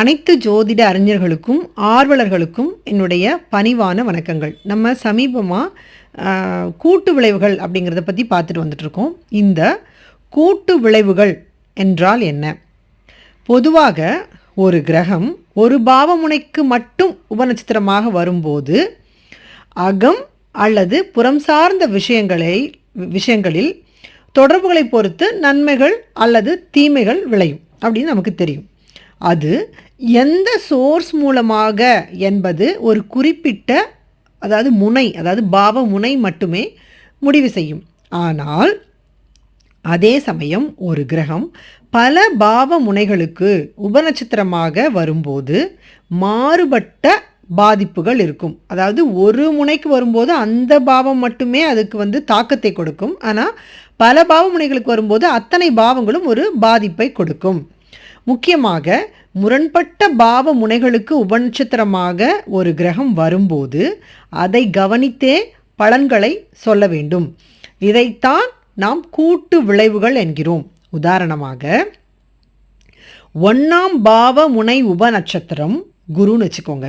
அனைத்து ஜோதிட அறிஞர்களுக்கும் ஆர்வலர்களுக்கும் என்னுடைய பணிவான வணக்கங்கள். நம்ம சமீபமாக கூட்டு விளைவுகள் அப்படிங்கிறத பற்றி பார்த்துட்டு வந்துட்ருக்கோம் இந்த கூட்டு விளைவுகள் என்றால் என்ன? பொதுவாக ஒரு கிரகம் ஒரு பாவமுனைக்கு மட்டும் உபநட்சத்திரமாக வரும்போது அகம் அல்லது புறம் சார்ந்த விஷயங்களை விஷயங்களில் தொடர்புகளை பொறுத்து நன்மைகள் அல்லது தீமைகள் விளையும் அப்படின்னு நமக்கு தெரியும். அது எந்த சோர்ஸ் மூலமாக என்பது ஒரு குறிப்பிட்ட அதாவது முனை அதாவது பாவ முனை மட்டுமே முடிவு செய்யும். ஆனால் அதே சமயம் ஒரு கிரகம் பல பாவ முனைகளுக்கு உபநட்சத்திரமாக வரும்போது மாறுபட்ட பாதிப்புகள் இருக்கும். அதாவது ஒரு முனைக்கு வரும்போது அந்த பாவம் மட்டுமே அதுக்கு வந்து தாக்கத்தை கொடுக்கும். ஆனால் பல பாவ முனைகளுக்கு வரும்போது அத்தனை பாவங்களும் ஒரு பாதிப்பை கொடுக்கும். முக்கியமாக முரண்பட்ட பாவ முனைகளுக்கு உபநட்சத்திரமாக ஒரு கிரகம் வரும்போது அதை கவனித்தே பலன்களை சொல்ல வேண்டும். இதைத்தான் நாம் கூட்டு விளைவுகள் என்கிறோம். உதாரணமாக ஒன்றாம் பாவ முனை உபநட்சத்திரம் குருன்னு வச்சுக்கோங்க.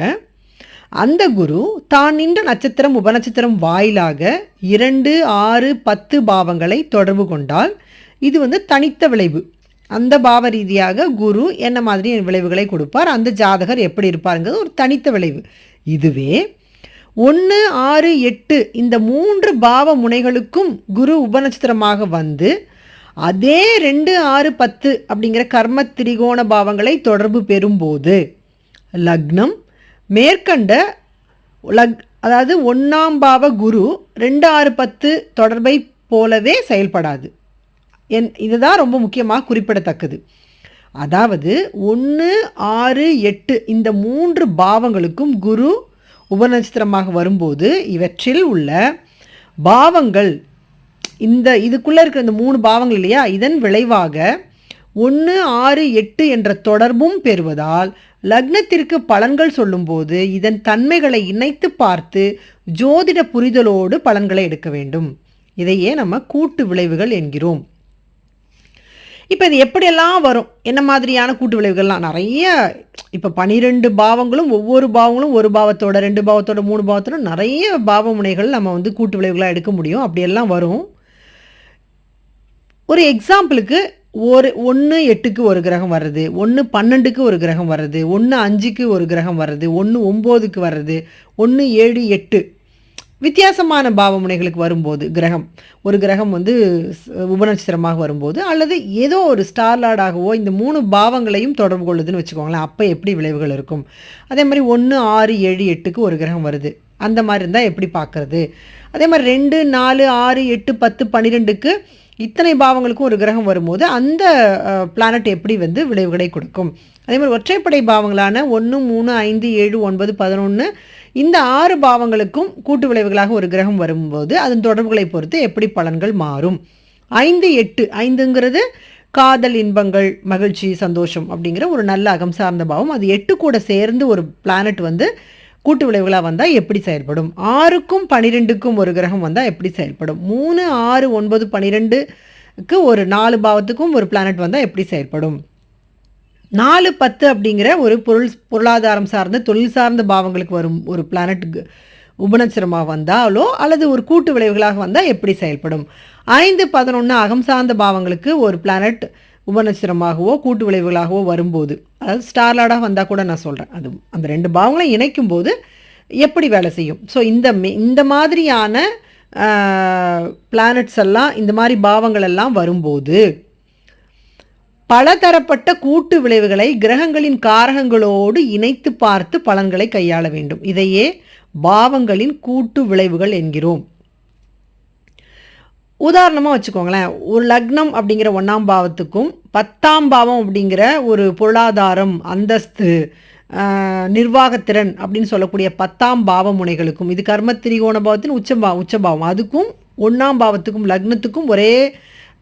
அந்த குரு தான் நின்ற நட்சத்திரம் உபநட்சத்திரம் வாயிலாக இரண்டு ஆறு பத்து பாவங்களை தொடர்பு கொண்டால் இது வந்து தனித்த விளைவு. அந்த பாவ ரீதியாக குரு என்ன மாதிரி விளைவுகளை கொடுப்பார்? அந்த ஜாதகர் எப்படி இருப்பாருங்கிறது ஒரு தனித்த விளைவு. இதுவே ஒன்று ஆறு எட்டு இந்த மூன்று பாவ முனைகளுக்கும் குரு உபநட்சத்திரமாக வந்து அதே ரெண்டு ஆறு பத்து அப்படிங்கிற கர்ம திரிகோண பாவங்களை தொடர்பு பெறும்போது லக்னம் மேற்கண்ட லக் அதாவது ஒன்றாம் பாவ குரு ரெண்டு ஆறு பத்து தொடர்பை போலவே செயல்படாது. என் இதுதான் ரொம்ப முக்கியமாக குறிப்பிடத்தக்கது. அதாவது ஒன்று ஆறு எட்டு இந்த மூன்று பாவங்களுக்கும் குரு உபநட்சத்திரமாக வரும்போது இவற்றில் உள்ள பாவங்கள் இந்த இதுக்குள்ளே இருக்கிற இந்த மூணு பாவங்கள் இல்லையா? இதன் விளைவாக ஒன்று ஆறு எட்டு என்ற தொடர்பும் பெறுவதால் லக்னத்திற்கு பலன்கள் சொல்லும்போது இதன் தன்மைகளை இணைத்து பார்த்து ஜோதிட புரிதலோடு பலன்களை எடுக்க வேண்டும். இதையே நம்ம கூட்டு விளைவுகள் என்கிறோம். இப்போ இது எப்படியெல்லாம் வரும்? என்ன மாதிரியான கூட்டு விளைவுகள்லாம்? நிறைய இப்போ பனிரெண்டு பாவங்களும் ஒவ்வொரு பாவங்களும் ஒரு பாவத்தோட ரெண்டு பாவத்தோட மூணு பாவத்தோட நிறைய பாவ முனைகள் நம்ம வந்து கூட்டு விளைவுகளாக எடுக்க முடியும். அப்படியெல்லாம் வரும். ஒரு எக்ஸாம்பிளுக்கு ஒரு ஒன்று எட்டுக்கு ஒரு கிரகம் வர்றது ஒன்று பன்னெண்டுக்கு ஒரு கிரகம் வர்றது ஒன்று அஞ்சுக்கு ஒரு கிரகம் வர்றது ஒன்று ஒம்போதுக்கு வர்றது ஒன்று ஏழு எட்டு வித்தியாசமான பாவமுனைகளுக்கு வரும்போது கிரகம். ஒரு கிரகம் வந்து உபநட்சத்திரமாக வரும்போது அல்லது ஏதோ ஒரு ஸ்டார்லார்டாகவோ இந்த மூணு பாவங்களையும் தொடர்பு கொள்ளுதுன்னு வச்சுக்கோங்களேன். அப்போ எப்படி விளைவுகள் இருக்கும்? அதே மாதிரி ஒன்று ஆறு ஏழு எட்டுக்கு ஒரு கிரகம் வருது. அந்த மாதிரி இருந்தால் எப்படி பார்க்குறது அதே மாதிரி ரெண்டு நாலு ஆறு எட்டு பத்து பன்னிரெண்டுக்கு இத்தனை பாவங்களுக்கும் ஒரு கிரகம் வரும்போது அந்த பிளானட் எப்படி வந்து விளைவுகளை கொடுக்கும்? அதே மாதிரி ஒற்றைப்படை பாவங்களான ஒன்று மூணு ஐந்து ஏழு ஒன்பது பதினொன்று இந்த ஆறு பாவங்களுக்கும் கூட்டு விளைவுகளாக ஒரு கிரகம் வரும்போது அதன் தொடர்புகளை பொறுத்து எப்படி பலன்கள் மாறும்? ஐந்து எட்டு ஐந்துங்கிறது காதல் இன்பங்கள் மகிழ்ச்சி சந்தோஷம் அப்படிங்கிற ஒரு நல்ல அகம் சார்ந்த பாவம். அது எட்டு கூட சேர்ந்து ஒரு பிளானட் வந்து கூட்டு விளைவுகளாக வந்தால் எப்படி செயல்படும்? ஆறுக்கும் பனிரெண்டுக்கும் ஒரு கிரகம் வந்தால் எப்படி செயல்படும்? மூணு ஆறு ஒன்பது பனிரெண்டுக்கு ஒரு நாலு பாவத்துக்கும் ஒரு பிளானட் வந்தால் எப்படி செயல்படும்? நாலு பத்து அப்படிங்கிற ஒரு பொருள் பொருளாதாரம் சார்ந்த தொழில் சார்ந்த பாவங்களுக்கு வரும் ஒரு பிளானட்டுக்கு உபநச்சரமாக வந்தாலோ அல்லது ஒரு கூட்டு விளைவுகளாக வந்தால் எப்படி செயல்படும்? ஐந்து பதினொன்று அகம் சார்ந்த பாவங்களுக்கு ஒரு பிளானட் உபநட்சத்திரமாகவோ கூட்டு விளைவுகளாகவோ வரும்போது அதாவது ஸ்டார்லாடாக வந்தால் கூட நான் சொல்கிறேன் அது அந்த ரெண்டு பாவங்களை இணைக்கும் போது எப்படி வேலை செய்யும்? ஸோ இந்த இந்த மாதிரியான பிளானட்ஸ் எல்லாம் இந்த மாதிரி பாவங்கள் எல்லாம் வரும்போது பலதரப்பட்ட கூட்டு விளைவுகளை கிரகங்களின் காரகங்களோடு இணைத்து பார்த்து பலன்களை கையாள வேண்டும். இதையே பாவங்களின் கூட்டு விளைவுகள் என்கிறோம். உதாரணமாக வச்சுக்கோங்களேன் ஒரு லக்னம் அப்படிங்கிற ஒன்றாம் பாவத்துக்கும் பத்தாம் பாவம் அப்படிங்கிற ஒரு பொருளாதாரம் அந்தஸ்து நிர்வாகத்திறன் அப்படின்னு சொல்லக்கூடிய பத்தாம் பாவ முனைகளுக்கும் இது கர்ம திரிகோண பாவத்தின் உச்சபா உச்சபாவம் அதுக்கும் ஒன்றாம் பாவத்துக்கும் லக்னத்துக்கும் ஒரே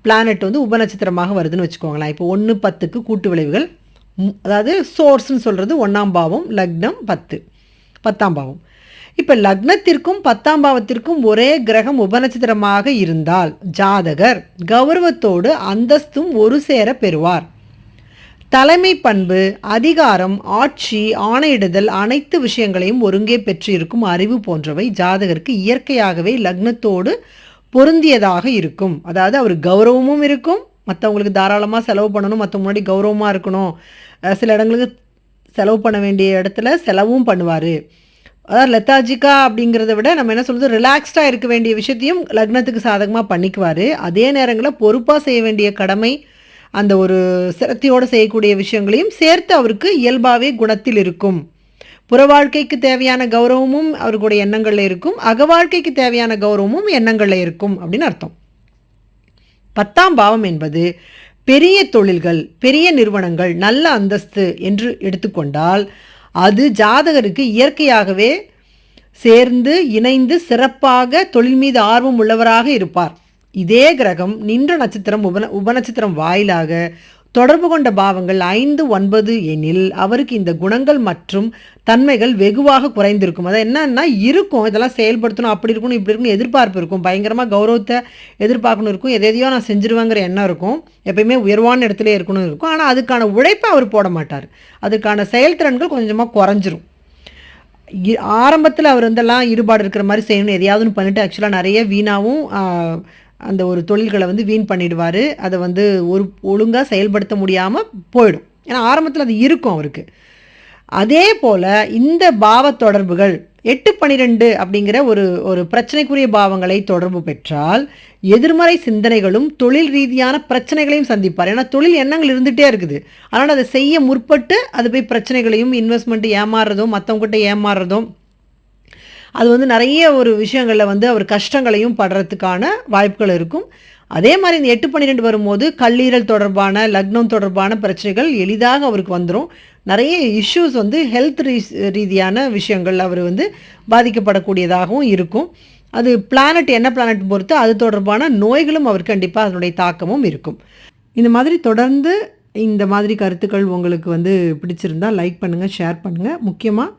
பிளானட் வந்து உபநட்சத்திரமாக வருதுன்னு வச்சுக்கோங்களேன். இப்போ ஒன்று பத்துக்கு கூட்டு விளைவுகள் அதாவது சோர்ஸ்னு சொல்கிறது ஒன்றாம் பாவம் லக்னம் பத்து பத்தாம் பாவம். இப்போ லக்னத்திற்கும் பத்தாம் பாவத்திற்கும் ஒரே கிரகம் உபநட்சத்திரமாக இருந்தால் ஜாதகர் கௌரவத்தோடு அந்தஸ்தும் ஒரு சேர பெறுவார். தலைமை பண்பு அதிகாரம் ஆட்சி ஆணையிடுதல் அனைத்து விஷயங்களையும் ஒருங்கே பெற்று இருக்கும் அறிவு போன்றவை ஜாதகருக்கு இயற்கையாகவே லக்னத்தோடு பொருந்தியதாக இருக்கும். அதாவது அவர் கௌரவமும் இருக்கும் மற்றவங்களுக்கு தாராளமாக செலவு பண்ணணும் மற்ற முன்னாடி கௌரவமாக இருக்கணும். சில இடங்களுக்கு செலவு பண்ண வேண்டிய இடத்துல செலவும் பண்ணுவார். அதாவது லெத்தாஜிக்கா அப்படிங்கிறத விட நம்ம என்ன சொல்கிறது ரிலாக்ஸ்டாக இருக்க வேண்டிய விஷயத்தையும் லக்னத்துக்கு சாதகமாக பண்ணிக்குவார். அதே நேரங்களில் பொறுப்பாக செய்ய வேண்டிய கடமை அந்த ஒரு சிரத்தையோடு செய்யக்கூடிய விஷயங்களையும் சேர்த்து அவருக்கு இயல்பாகவே குணத்தில் இருக்கும். புற வாழ்க்கைக்கு தேவையான கௌரவமும் அவர்களுடைய எண்ணங்களில் இருக்கும். அக வாழ்க்கைக்கு தேவையான கௌரவமும் எண்ணங்களில் இருக்கும் அப்படின்னு அர்த்தம். பத்தாம் பாவம் என்பது பெரிய தொழில்கள் பெரிய நிறுவனங்கள் நல்ல அந்தஸ்து என்று எடுத்துக்கொண்டால் அது ஜாதகருக்கு இயற்கையாகவே சேர்ந்து இணைந்து சிறப்பாக தொழில் மீது ஆர்வம் உள்ளவராக இருப்பார். இதே கிரகம் நின்ற நட்சத்திரம் உப உபநட்சத்திரம் வாயிலாக தொடர்பு கொண்ட பாவங்கள் ஐந்து ஒன்பது எனில் அவருக்கு இந்த குணங்கள் மற்றும் தன்மைகள் வெகுவாக குறைந்திருக்கும். அது என்னன்னா இருக்கும். இதெல்லாம் செயல்படுத்தணும் அப்படி இருக்கணும் இப்படி இருக்கணும் எதிர்பார்ப்பு இருக்கும். பயங்கரமாக கௌரவத்தை எதிர்பார்க்கணும் இருக்கும். எதையோ நான் செஞ்சிருவேங்கிற எண்ணம் இருக்கும். எப்பயுமே உயர்வான இடத்துல இருக்கணும் இருக்கும். ஆனால் அதுக்கான உழைப்பை அவர் போட மாட்டார். அதுக்கான செயல்திறன்கள் கொஞ்சமாக குறைஞ்சிரும். ஆரம்பத்தில் அவர் வந்தெல்லாம் ஈடுபாடு இருக்கிற மாதிரி செய்யணும் எதையாவதுன்னு பண்ணிட்டு ஆக்சுவலாக நிறைய வீணாவும் அந்த ஒரு தொழில்களை வந்து வீண் பண்ணிடுவார். அதை வந்து ஒரு ஒழுங்காக செயல்படுத்த முடியாமல் போயிடும். ஏன்னா ஆரம்பத்தில் அது இருக்கும் அவருக்கு. அதே போல் இந்த பாவ தொடர்புகள் எட்டு பன்னிரெண்டு அப்படிங்கிற ஒரு ஒரு பிரச்சனைக்குரிய பாவங்களை தொடர்பு பெற்றால் எதிர்மறை சிந்தனைகளும் தொழில் ரீதியான பிரச்சனைகளையும் சந்திப்பார். ஏன்னா தொழில் எண்ணங்கள் இருந்துகிட்டே இருக்குது. அதனால் அதை செய்ய முற்பட்டு அது போய் பிரச்சனைகளையும் இன்வெஸ்ட்மெண்ட்டு ஏமாறுறதும் மற்றவங்ககிட்ட ஏமாறுறதும் அது வந்து நிறைய ஒரு விஷயங்களில் வந்து அவர் கஷ்டங்களையும் படுறதுக்கான வாய்ப்புகள் இருக்கும். அதே மாதிரி இந்த எட்டு பன்னிரெண்டு வரும்போது கல்லீரல் தொடர்பான லக்னம் தொடர்பான பிரச்சனைகள் எளிதாக அவருக்கு வந்துடும் நிறைய இஷ்யூஸ் வந்து ஹெல்த் ரீதியான விஷயங்கள் அவர் வந்து பாதிக்கப்படக்கூடியதாகவும் இருக்கும். அது பிளானட் என்ன பிளானட் பொறுத்து அது தொடர்பான நோய்களும் அவர் கண்டிப்பாக அதனுடைய தாக்கமும் இருக்கும். இந்த மாதிரி தொடர்ந்து இந்த மாதிரி கருத்துக்கள் உங்களுக்கு வந்து பிடிச்சிருந்தா லைக் பண்ணுங்கள் ஷேர் பண்ணுங்கள் முக்கியமாக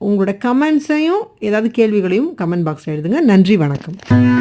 உங்களோட கமெண்ட்ஸையும் ஏதாவது கேள்விகளையும் கமெண்ட் பாக்ஸில் எழுதுங்க. நன்றி வணக்கம்.